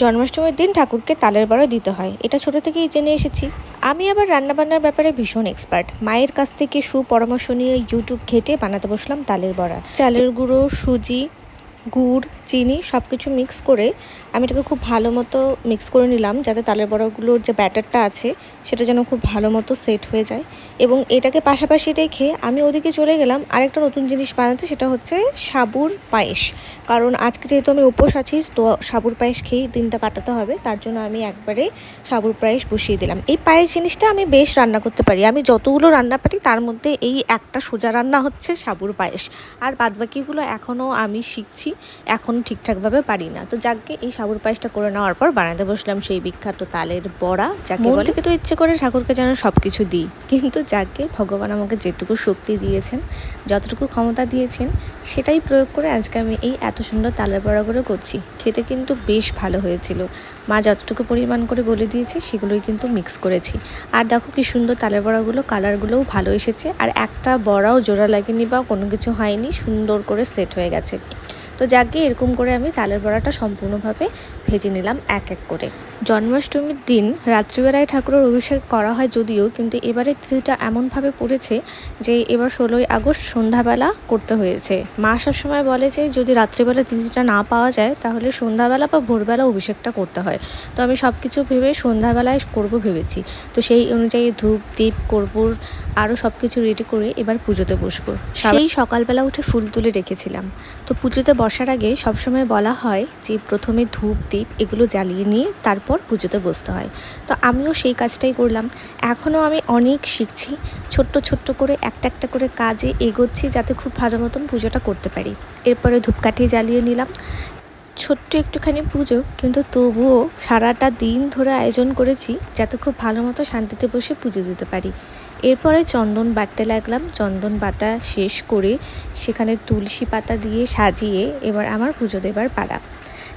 জন্মাষ্টমীর দিন ঠাকুরকে তালের বড়া দিতে হয়। এটা ছোট থেকেই জেনে এসেছি। আমি আবার রান্নাবান্নার ব্যাপারে ভীষণ এক্সপার্ট মায়ের কাছ থেকে সুপরামর্শ নিয়ে ইউটিউব ঘেটে বানাতে বসলাম তালের বড়া। চালের গুঁড়ো, সুজি গুড়, চিনি সব কিছু মিক্স করে আমি এটাকে খুব ভালো মতো মিক্স করে নিলাম যাতে তালের বড়াগুলোর যে ব্যাটারটা আছে সেটা যেন খুব ভালো মতো সেট হয়ে যায়। এবং এটাকে পাশাপাশি রেখে আমি ওদিকে চলে গেলাম আরেকটা নতুন জিনিস বানাতে সেটা হচ্ছে সাবুর পায়েস। কারণ আজকে যেহেতু আমি উপোস আছি, তো সাবুর পায়েস খেয়েই দিনটা কাটাতে হবে, তার জন্য আমি একবারে সাবুর পায়েস বসিয়ে দিলাম। এই পায়েস জিনিসটা আমি বেশ রান্না করতে পারি। আমি যতগুলো রান্না পারি তার মধ্যে এই একটা সোজা রান্না হচ্ছে সাবুর পায়েস। আর বাদবাকিগুলো এখনও আমি শিখছি এখনও ঠিকঠাকভাবে পারি না। তো যাকে এই সাবুর পায়েসটা করে নেওয়ার পর বানাতে বসলাম সেই বিখ্যাত তালের বড়া যাকে মন থেকে তো ইচ্ছে করে ঠাকুরকে যেন সব কিছু দিই। কিন্তু যাকে ভগবান আমাকে যেটুকু শক্তি দিয়েছেন যতটুকু ক্ষমতা দিয়েছেন সেটাই প্রয়োগ করে আজকে আমি এই এত সুন্দর তালের বড়াগুলো করছি। খেতে কিন্তু বেশ ভালো হয়েছিল। মা যতটুকু পরিমাণ করে বলে দিয়েছে সেগুলোই কিন্তু মিক্স করেছি। আর দেখো কি সুন্দর তালের বড়াগুলো কালারগুলোও ভালো এসেছে। আর একটা বড়াও জোড়া লাগেনি বা কোনো কিছু হয়নি সুন্দর করে সেট হয়ে গেছে। তো যাকে এরকম করে আমি তালের বড়াটা সম্পূর্ণভাবে ভেজে নিলাম এক এক করে। জন্মাষ্টমীর দিন রাত্রিবেলায় ঠাকুরের অভিষেক করা হয় যদিও কিন্তু এবারে তিথিটা এমনভাবে পড়েছে যে এবার ষোলোই আগস্ট সন্ধ্যাবেলা করতে হয়েছে। মা সবসময় বলে যে যদি রাত্রিবেলা তিথিটা না পাওয়া যায় তাহলে সন্ধ্যাবেলা বা ভোরবেলা অভিষেকটা করতে হয়। তো আমি সব কিছু ভেবে সন্ধ্যাবেলায় করব ভেবেছি। তো সেই অনুযায়ী ধূপ দীপ কর্পূর আরও সব কিছু রেডি করে এবার পুজোতে বসবো। সেই সকালবেলা উঠে ফুল তুলে রেখেছিলাম। তো পুজোতে বসার আগে সবসময় বলা হয় যে প্রথমে ধূপ, দীপ এগুলো জ্বালিয়ে নিয়ে তারপর পুজোতে বসতে হয়। তো আমিও সেই কাজটাই করলাম। এখনও আমি অনেক শিখছি। ছোট্ট ছোট্ট করে একটা একটা করে কাজে এগোচ্ছি যাতে খুব ভালো মতন পুজোটা করতে পারি। এরপরে ধূপকাঠি জ্বালিয়ে নিলাম। ছোট্ট একটুখানি পুজো, কিন্তু তবুও সারাটা দিন ধরে আয়োজন করেছি যাতে খুব ভালো মতো শান্তিতে বসে পুজো দিতে পারি। এরপরে চন্দন বাটতে লাগলাম। চন্দন বাটা শেষ করে সেখানে তুলসী পাতা দিয়ে সাজিয়ে এবার আমার পুজো দেবার পালা।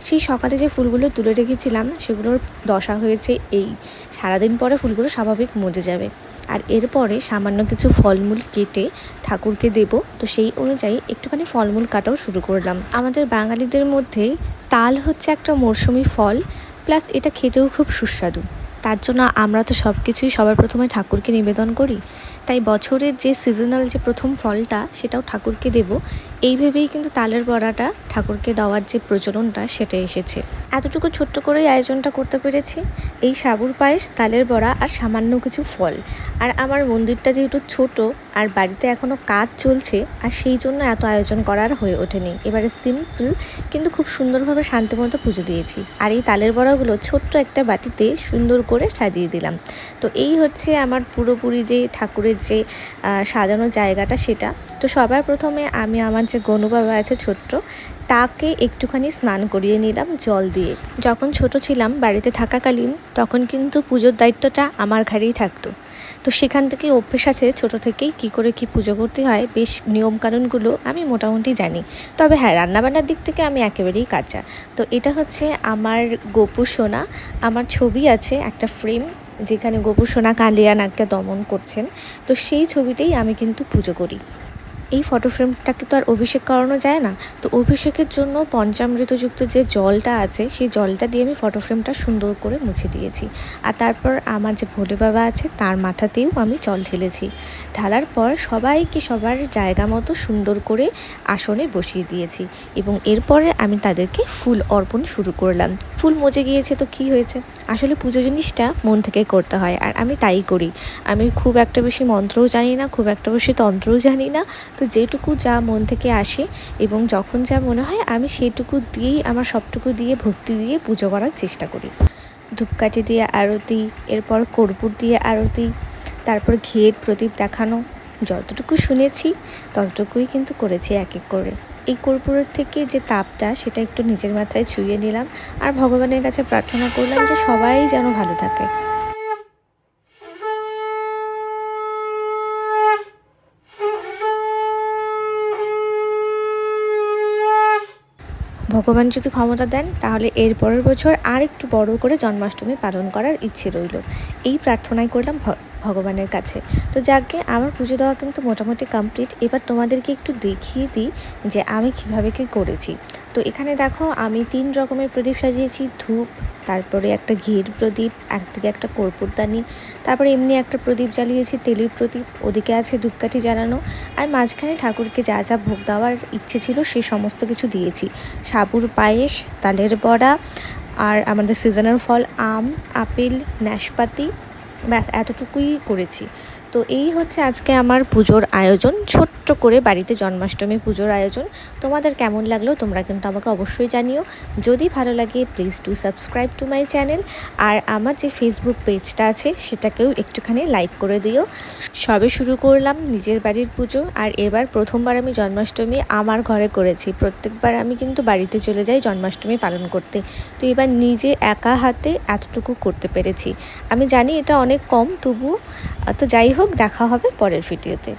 সেই সকালে যে ফুলগুলো তুলে রেখেছিলাম, সেগুলোর দশা হয়েছে এই। সারাদিন পরে ফুলগুলো স্বাভাবিক মজে যাবে। আর এরপরে সামান্য কিছু ফলমূল কেটে ঠাকুরকে দেব। তো সেই অনুযায়ী একটুখানি ফলমূল কাটাও শুরু করলাম। আমাদের বাঙালিদের মধ্যে তাল হচ্ছে একটা মরশুমি ফল, প্লাস এটা খেতেও খুব সুস্বাদু। তার জন্য আমরা তো সব কিছুই সবার প্রথমে ঠাকুরকে নিবেদন করি। তাই বছরের যে সিজনাল যে প্রথম ফলটা, সেটাও ঠাকুরকে দেব। এই ভেবেই কিন্তু তালের বড়াটা ঠাকুরকে দেওয়ার যে প্রচলনটা সেটা এসেছে। এতটুকু ছোট্ট করেই আয়োজনটা করতে পেরেছি। এই সাবুর পায়েস, তালের বড়া আর সামান্য কিছু ফল। আর আমার মন্দিরটা যেহেতু ছোট আর বাড়িতে এখনও কাজ চলছে, আর সেই জন্য এত আয়োজন করার হয়ে ওঠেনি। এবারে সিম্পল কিন্তু খুব সুন্দরভাবে শান্তিমতো পুজো দিয়েছি। আর এই তালের বড়াগুলো ছোট্ট একটা বাটিতে সুন্দর করে সাজিয়ে দিলাম। তো এই হচ্ছে আমার পুরোপুরি যে ঠাকুরের যে সাজানো জায়গাটা সেটা। তো সবার প্রথমে আমি আমার যে গনু বাবা আছে ছোট্ট, তাকে একটুখানি স্নান করিয়ে নিলাম জল দিয়ে। যখন ছোট ছিলাম বাড়িতে থাকাকালীন, তখন কিন্তু পুজোর দায়িত্বটা আমার ঘাড়েই থাকতো। তো সেখান থেকে অভ্যেস আছে ছোট থেকেই কি করে কি পুজো করতে হয়, বেশ নিয়মকানুনগুলো আমি মোটামুটি জানি। তবে হ্যাঁ রান্নাবান্নার দিক থেকে আমি একেবারেই কাঁচা। তো এটা হচ্ছে আমার গোপু সোনা। আমার ছবি আছে একটা ফ্রেম যেখানে গোপু সোনা কালিয়া নাগকে দমন করছেন। তো সেই ছবিতেই আমি কিন্তু পুজো করি। এই ফটো ফ্রেমটাকে তো আর অভিষেক করানো যায় না। তো অভিষেকের জন্য পঞ্চামৃতযুক্ত যে জলটা আছে, সেই জলটা দিয়ে আমি ফটো ফ্রেমটা সুন্দর করে মুছে দিয়েছি। আর তারপর আমার যে ভোলে বাবা আছে, তার মাথাতেও আমি জল ঢেলেছি। ঢালার পর সবাইকে সবার জায়গা মতো সুন্দর করে আসনে বসিয়ে দিয়েছি এবং এরপরে আমি তাদেরকে ফুল অর্পণ শুরু করলাম। ফুল মজে গিয়েছে তো কি হয়েছে? আসলে পুজো জিনিসটা মন থেকে করতে হয়, আর আমি তাই করি। আমি খুব একটা বেশি মন্ত্রও জানি না, খুব একটা বেশি তন্ত্রও জানি না। তো যেটুকু যা মন থেকে আসে এবং যখন যা মনে হয়, আমি সেটুকু দিয়েই, আমার সবটুকু দিয়ে ভক্তি দিয়ে পুজো করার চেষ্টা করি। ধূপকাঠি দিয়ে আরতি, এরপর কর্পূর দিয়ে আরতি, তারপর ঘিয়ের প্রদীপ দেখানো, যতটুকু শুনেছি, ততটুকুই কিন্তু করেছি এক এক করে। এই কর্পূরের থেকে যে তাপটা, সেটা একটু নিজের মাথায় ছুঁয়ে নিলাম আর ভগবানের কাছে প্রার্থনা করলাম যে সবাই যেন ভালো থাকে। ভগবান যদি ক্ষমতা দেন, তাহলে এর পরের বছর আর একটু বড় করে জন্মাষ্টমী পালন করার ইচ্ছে রইল। এই প্রার্থনাই করলাম ভগবানের কাছে। তো যাকে আমার পুজো দেওয়া কিন্তু মোটামুটি কমপ্লিট এবার তোমাদেরকে একটু দেখিয়ে দিই যে আমি কীভাবে কি করেছি। তো এখানে দেখো, আমি তিন রকমের প্রদীপ সাজিয়েছি। ধূপ, তারপরে একটা ঘির প্রদীপ, একদিকে একটা কর্পূরদানি, তারপরে এমনি একটা প্রদীপ জ্বালিয়েছি, তেলের প্রদীপ, ওদিকে আছে ধূপকাঠি জ্বালানো। আর মাঝখানে ঠাকুরকে যা যা ভোগ দেওয়ার ইচ্ছে ছিল সে সমস্ত কিছু দিয়েছি। সাবুর পায়েস, তালের বড়া, আর আমাদের সিজনাল ফল, আম, আপেল, নাশপাতি ব্যাস, এতটুকুই করেছি। তো এই হচ্ছে আজকে আমার পুজোর আয়োজন, ছোট্ট করে বাড়িতে জন্মাষ্টমী পুজোর আয়োজন। তোমাদের কেমন লাগল তোমরা কিন্তু আমাকে অবশ্যই জানিও। যদি ভালো লাগে please do subscribe to my channel আর আমার যে ফেসবুক পেজটা আছে, সেটাকেও একটুখানি লাইক করে দিও। সবে শুরু করলাম নিজের বাড়ির পুজো, আর এবার প্রথমবার আমি জন্মাষ্টমী আমার ঘরে করেছি। প্রত্যেকবার আমি কিন্তু বাড়িতে চলে যাই জন্মাষ্টমী পালন করতে। তো এবার নিজে একা হাতে এতটুকু করতে পেরেছি। আমি জানি এটা অনেক কম তবু তো যাই হোক দেখা হবে পরের ভিডিওতে